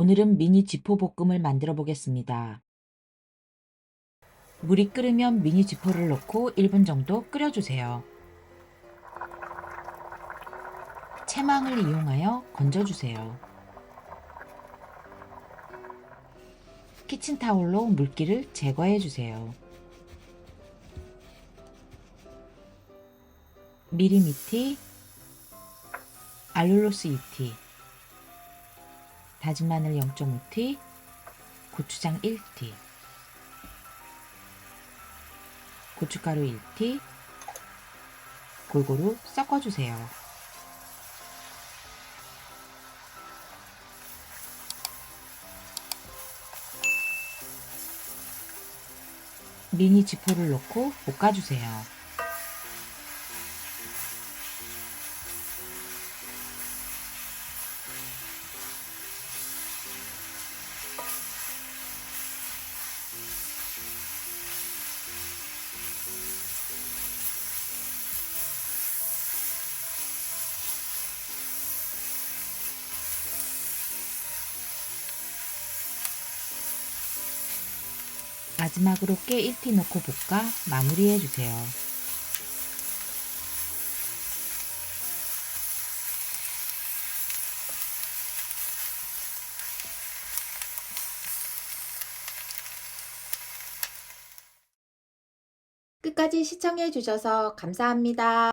오늘은 미니 지포 볶음을 만들어 보겠습니다. 물이 끓으면 미니 지포를 넣고 1분 정도 끓여주세요. 채망을 이용하여 건져주세요. 키친타올로 물기를 제거해주세요. 미리미티, 알룰로스 2티, 다진 마늘 0.5티, 고추장 1티, 고춧가루 1티, 골고루 섞어주세요. 미니 지포를 넣고 볶아주세요. 마지막으로 깨 1티 넣고 볶아 마무리해 주세요. 끝까지 시청해 주셔서 감사합니다.